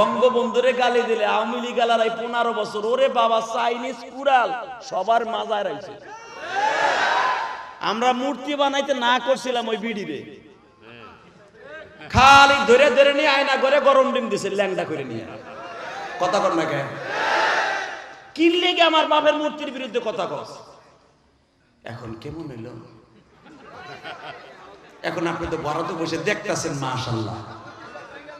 বঙ্গবন্ধুরে গালি দিলে আওয়ামী লীগ গালারাই পনেরো বছর, ওরে বাবা চাইনিজ কুড়াল, সবার মাজায় রয়েছে। আমরা মূর্তি বানাইতে না করছিলাম ওই বিডিরে খালি ধরে ধরে নিয়ে আয়না করে গরম ডিম দিছে, ল্যাংডা করে নিয়ে। কথা কর না কে কিনলে কি আমার বাপের মূর্তির বিরুদ্ধে কথা কস? এখন কেমন এলো এখন আপনি তো বরাতে বসে দেখতেছেন মাশাল্লাহ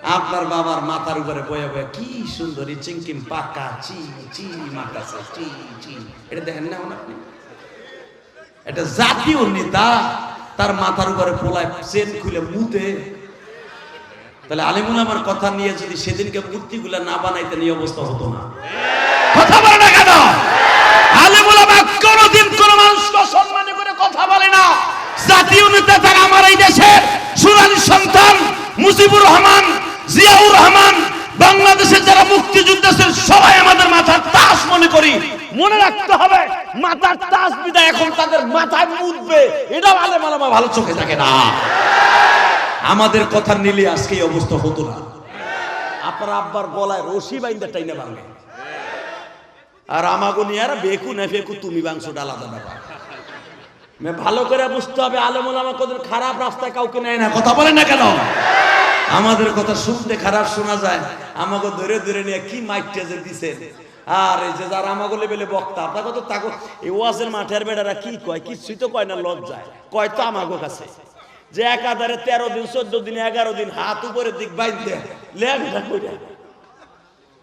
আপনার বাবার মাথার উপরে বয়ে বয়ে কি সুন্দরী চিংকিম পাকা, চি চি, মাতাছে, চি চি। এটা দেখেন না আপনি? এটা জাতীয় নেতা, তার মাথার উপরে পোলায় চেন খুলে মুতে। তাহলে আলিমুল আমার কথা নিয়ে যদি সেদিনকে মূর্তিগুলা না বানাইতে নিয়ে অবস্থা হতো না। কথা বলে না কেন? আলিমুল আমার কোনোদিন কোন মানুষকে সম্মান করে কথা বলে না। জাতীয় নেতা তারা আমার এই দেশের সুরানি সন্তান মুজিবুর রহমান জিয়াউর রহমান, বাংলাদেশের যারা মুক্তিযুদ্ধ সবাই আমাদের মাথার তাস মনে করি। মনে রাখতে হবে, মাথার তাস বিদায় এখন তাদের মাথায় মুদবে এটা আলেম আলামা ভালো চোখে থাকে না। আমাদের কথা নিলে আজকে এই অবস্থা হতো না। আপনার আব্বার গলায় রশি বাইন্দা টাইনে ভাঙে। আর আমাগো আর বেকু না ফেকু, তুমি বাংশটা আলাদা ব্যাপার। ভালো করে বুঝতে হবে আলমুল আমার কত খারাপ রাস্তায় কাউকে নেয় না, কথা বলে না কেন? আমাদের কথা শুনতে খারাপ শোনা যায়। আমাকে ধরে ধরে নিয়ে কি মাইকটা যে দিছেন আর এই যে যারা আমাকে লেবেলে বক্তা, আপনার কত তাকে, এই ওয়াজের মাঠের বেড়ারা কি কয়? কিছুই তো কয় না, লজ্জায়। কয় তো আমাগো কাছে। যে একাধারে তেরো দিন, চোদ্দ দিন, এগারো দিন হাত উপরে দিক বাইন্দে লেখা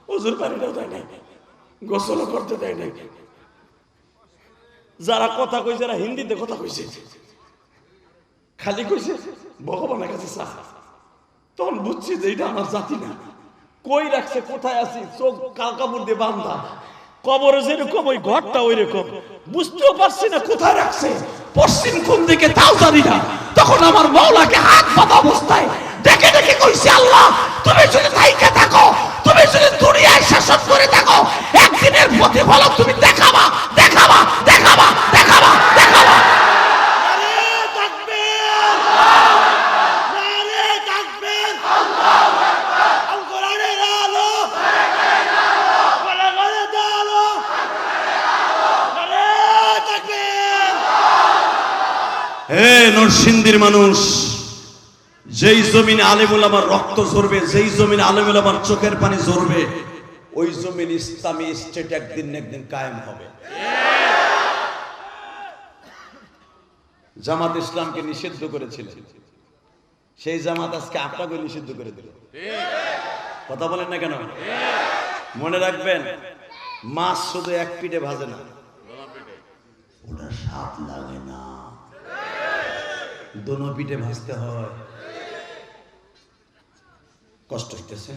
হুজুর পানিটাও দেয় নাই, গোসলও করতে দেয় নাই। যারা কথা কইছে, যারা হিন্দিতে কথা কইছে। খালি কইছে, ভগবানের কাছে চা তখন বুঝছি যে এটা আমার জাতি না। কই রাখছে, কোথায় আছি? চোখ কাল কাপড় দিয়ে বান্ধা। কবরে যেরকম, ওই ঘরটা ওই রকম বুঝতেও পারছি না কোথায় রাখছে। পশ্চিম কোন দিকে তাও জানি না। তখন আমার মাওলাকে হাত পাতা অবস্থায় ডেকে ডেকে কইছে, আল্লাহ, তুমি যদি থাইকে থাকো। তুমি যদি দুনিয়ায় শাসন করে থাকো। একদিনের প্রতিফলক তুমি দেখাবা দেখাবা দেখাবা দেখাবা দেখাবা হে নরসিংদীর মানুষ, যেই জমিনে আলেমুল আমার রক্ত ঝরবে, যেই জমিনে আলেমুল আমার চোখের পানি ঝরবে, ওই জমিন ইসলামী স্টেট একদিন একদিন কায়েম হবে। জামাত ইসলামকে নিষিদ্ধ করেছিলেন সেই জামাত আজকে আপনাকে নিষিদ্ধ করে দিল। কথা বলেন না কেন? মনে রাখবেন, মাছ শুধু এক পিঠে ভাজে না। ওটা স্বাদ লাগে দোনো পিঠে ভাজতে হয়। কষ্ট হইতেছে।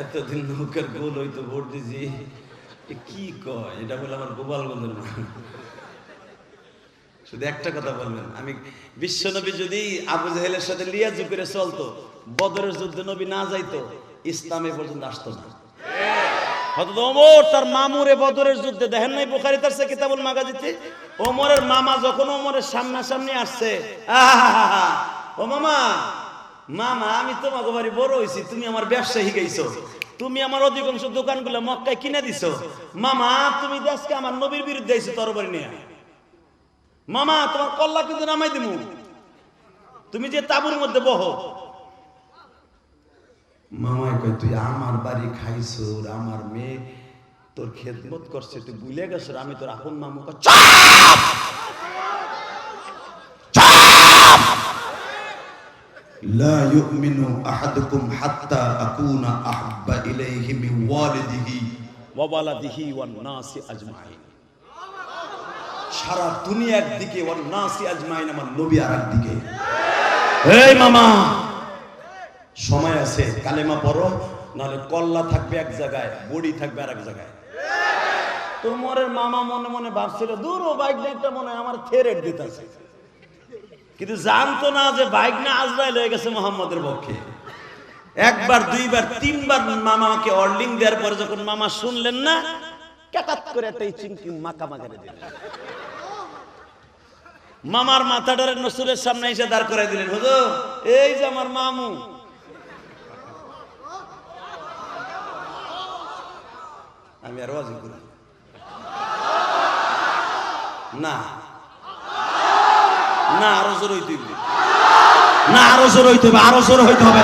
এতদিন নৌকার গোল হইতো, ভোট দিছি। কি কয়? এটা বলে আমার গোপালগঞ্জের শুধু একটা কথা বলবেন, আমি বিশ্বনবী যদি আবু জাহেলের সাথে লিয়াজু করে চলতো, বদরের যুদ্ধে নবী না যাইতো, ইসলামে পর্যন্ত আসতো না। তার মামুরে বদরের যুদ্ধে, দেখেন নাই বুখারী তার সে কিতাবুল মাগাজিতে? ওমরের মামা যখন ওমরের সামনাসামনি আসছে ও মামা মামা, আমি তোমাকে বাড়ি বড় হইছি, তুমি আমার ব্যবসা শিখাইছো তুমি আমার অধিকাংশ দোকানগুলো মক্কায় কিনে দিছো। মামা, তুমি আজকে আমার নবীর বিরুদ্ধে আইছো তরবারি নিয়ে। মামা, তোমার কল্লা কিন্তু নামাই দিমু। তুমি যে তাবুর মধ্যে বহো মামাই কয় তুই আমার বাড়ি খাইছর আমার মেয়ে তোর খেদমত করছে তুই ভুলে গেছর আমি তোর আপন মামু কয়, চুপ! চুপ! لا يؤمن أحدكم حتى أكون أحب إليه من والده وولده والناس أجمعين সারা দুনিয়া একদিকে ওর নাসি আজমাইন আমার নবী আর একদিকে এই মামা সময় আছে, কালেমা পড়ো, নাহলে কল্লা থাকবে এক জায়গায়, বড়ি থাকবে আর এক জায়গায়। তোমারের মামা মনে মনে ভাবছিল, দূর ও বাইক একটা মনে আমার থেরেট দিতেছে। কিন্তু জানতো না যে বাইক না আজরাইল হয়ে গেছে মোহাম্মদের পক্ষে। একবার, দুইবার, তিনবার মামাকে অর্লিং দেওয়ার পরে যখন মামা শুনলেন না কেটাত করে একটা চিংকি মাকা মাকারে দিলেন। মামার মাথাটারে নসুরের সামনে এসে দাঁড় করাই দিলেন, হুজুর, এই যে আমার মামু আমি আর ওয়াজি করি না। না। আরও জোর হইতে না আরও জোর হইতে হবে আরও জোর হইতে হবে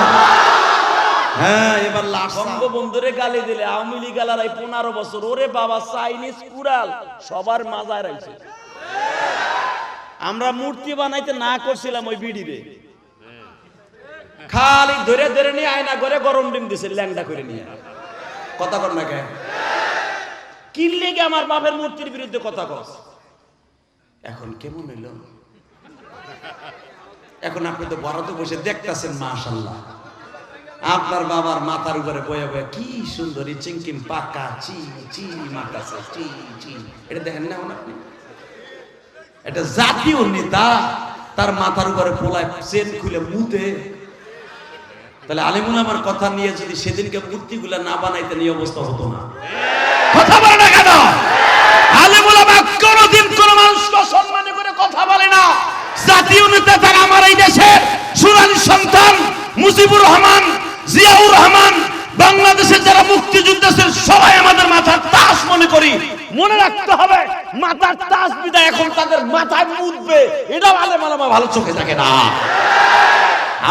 হ্যাঁ এবার বঙ্গবন্ধুরে গালি দিলে আওয়ামী লীগ আলার পনেরো বছর ওরে বাবা চাইনিজ কুড়াল সবার মাজায় রাখছে আমরা মূর্তি বানাইতে না করছিলাম ওই বিডিরে খালি ধরে ধরে নিয়ে আয়না করে গরম ডিম দিছে ল্যাংডা করে নিয়ে। কথা কর না কে? কিনলে কি আমার বাপের মূর্তির বিরুদ্ধে কথা কস? এখন কেমন হইল? এখন আপনি তো বরাতে বসে দেখতেছেন মাশাল্লাহ আপনার বাবার মাথার উপরে বয়ে বয়ে কি সুন্দরী চিংকিম পাকা, চি চি মাতাছে চি চি। এটা দেখেন না আপনি? এটা জাতীয় নেতা, তার মাথার উপরে পোলায় চেন খুলে মুতে তাহলে আলিমুল আমার কথা নিয়ে যদি সেদিনকে মূর্তিগুলা না বানাইতেন, এই অবস্থা হতো না। না। কোনদিন কোন মানুষকে করে কথা বলে না। জাতীয় নেতা তারা আমার এই দেশের সন্তান মুজিবুর রহমান, জিয়াউর রহমান, বাংলাদেশের যারা মুক্তিযুদ্ধ ছিল সবাই আমাদের মাথার তাস মনে করি। মনে রাখতে হবে, মাথার তাস এখন তাদের মাথায় মুদবে এটাও আলেম ভালো চোখে থাকে না।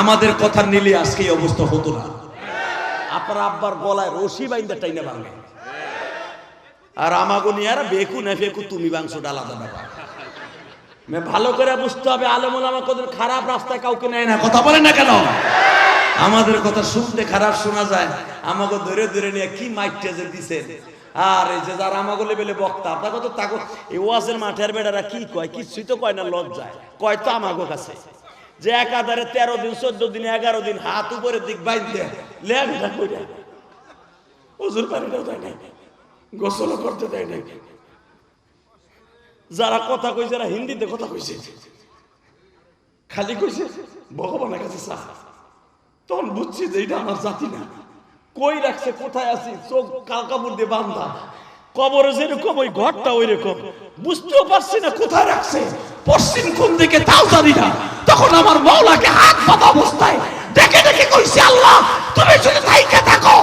আমাদের কথা নিলে আজকে অবস্থা হতো না। আপনার আব্বার গলায় রশি বাইন্দা টাইনে ভাঙে। আর আমাগো নিয়ে আর বেকু না ফেকু তুমি মাংসটা আলাদা ব্যাপার ভালো করে বুঝতে হবে আলেমুল আমার কত খারাপ রাস্তায় কাউকে নেয় না না কথা বলে না কেন? আমাদের কথা শুনতে খারাপ শোনা যায়। আমাকে ধরে ধরে নিয়ে কি মাইকটা যে দিছেন আর এই যে যারা আমাকে লেভেলে বক্তা, আপনাকে তো তাকে এই ওয়াজের মাঠের বেড়ারা কি কয়? কিছুই তো কয় না, লজ্জায়। কয় তো আমাগো কাছে। যে একাধারে তেরো দিন, চোদ্দ দিন, এগারো দিন হাত উপরে দিক বাইন্দে লেখা করে ওজুর পানিটাও নাই। গোসল করতে দেয় নাই। যারা কথা কইছে, যারা হিন্দিতে কথা কইছে। খালি কইছে, ভগবানের কাছে চা। তখন বুঝছি যে এটা আমার জাতি না। কই রাখছে, কোথায় আছি? চোখ কাল কাপড় দিয়ে বান্ধা। কবরে যেরকম, ওই ঘরটা ওই রকম বুঝতেও পারছি না কোথায় রাখছে। পশ্চিম কোন দিকে, তাও জানি না। তখন আমার মাওলাকে হাত পাতা অবস্থায় দেখে দেখে কইছে, আল্লাহ, তুমি যদি থাইকে থাকো।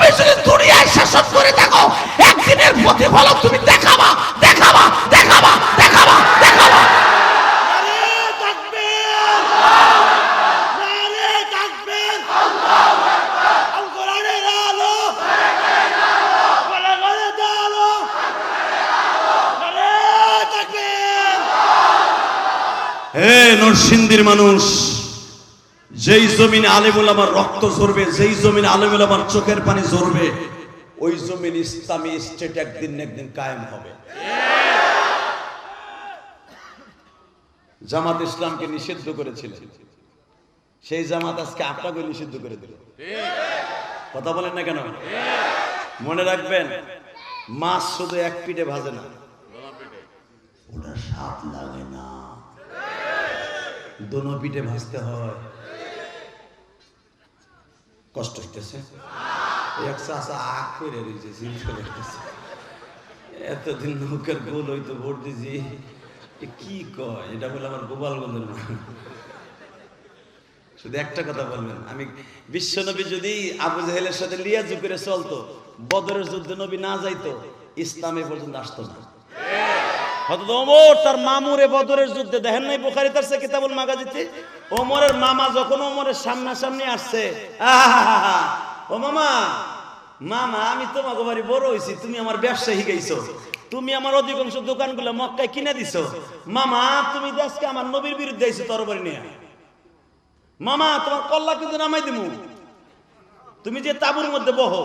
তুমি যদি দুনিয়ায় শাসন করে থাকো, একদিনের প্রতিফলন তুমি দেখাবা দেখাবা দেখাবা দেখাবা দেখাবা। হে নরসিংদীর মানুষ যেই জমিনে আলেমুল আমার রক্ত ঝরবে, যেই জমিনে আলেমুল আমার চোখের পানি ঝরবে, ওই জমিন ইসলামী স্টেট একদিন একদিন কায়েম হবে। জামাত ইসলামকে নিষিদ্ধ করেছিলেন। সেই জামাত আজকে আপনাকে নিষিদ্ধ করে দিল। কথা বলেন না কেন? মনে রাখবেন, মাছ শুধু এক পিঠে ভাজে না। ওটা স্বাদ লাগে না। দোনো পিঠে ভাজতে হয়। কষ্ট হইতেছে। এতদিন নৌকার গোল হইতো ভোট দিছি। কি কয়? এটা বলে আমার গোপালগঞ্জের শুধু একটা কথা বলবেন, আমি বিশ্বনবী যদি আবু জাহেলের সাথে লিয়াজু করে চলতো, বদরের যুদ্ধে নবী না যাইতো, ইসলামে পর্যন্ত আসতো না। হযরত ওমর তার যুদ্ধে নাই মামা যখন ওমরের আসছে ও মামা মামা, আমি তুমি আমার তুমি অধিকাংশ মক্কায় কিনে দিছো। মামা, তুমি দেশকে আমার নবীর বিরুদ্ধে আইছো তরবারি নিয়ে। মামা, তোমার কল্লা কিন্তু নামাই দিমু? তুমি যে তাবুর মধ্যে বহো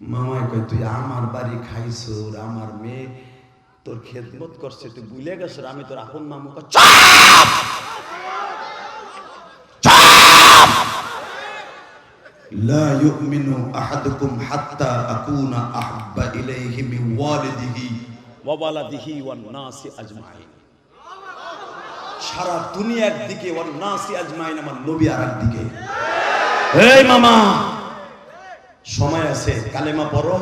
মামাই কয় তুই আমার বাড়ি খাইছো আমার মেয়ে তোর খেদমত করছে তুই ভুলে গেছো আমি তোর আপন মামু কয়, "চুপ! চুপ! لا يؤمن أحدكم حتى أكون أحب إليه من والده ওয়ালাদিহি ওয়ান নাসি আজমাইন সারা দুনিয়া একদিকে ওর নাসি আজমাইন আমার নবী আর একদিকে এই মামা সময় আছে, কালেমা পড়ো,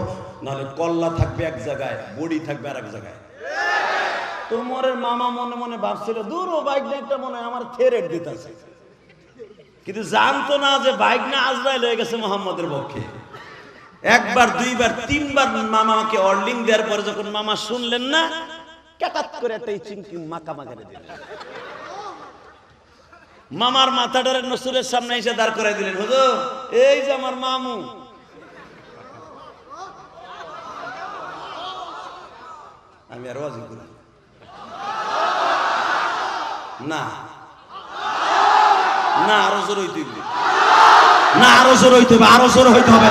নাহলে কল্লা থাকবে এক জায়গায়, বড়ি থাকবে আর এক জায়গায়। তোমারের মামা মনে মনে ভাবছিল, দূর ও বাইক একটা মনে আমার থেরেট দিতেছে। কিন্তু জানতো না যে বাইক না আজরাইল হয়ে গেছে মোহাম্মদের পক্ষে। একবার, দুইবার, তিনবার মামাকে অর্লিং দেওয়ার পরে যখন মামা শুনলেন না কেটাত করে একটা চিংকি মাকা মাকারে দিলেন। মামার মাথাটারে নসুরের সামনে এসে দাঁড় করাই দিলেন, হুজুর, এই যে আমার মামু আমি আর ওয়াজি করি না। না। আরও জোর হইতে না, আরও জোর হইতে হবে আরও জোর হইতে হবে।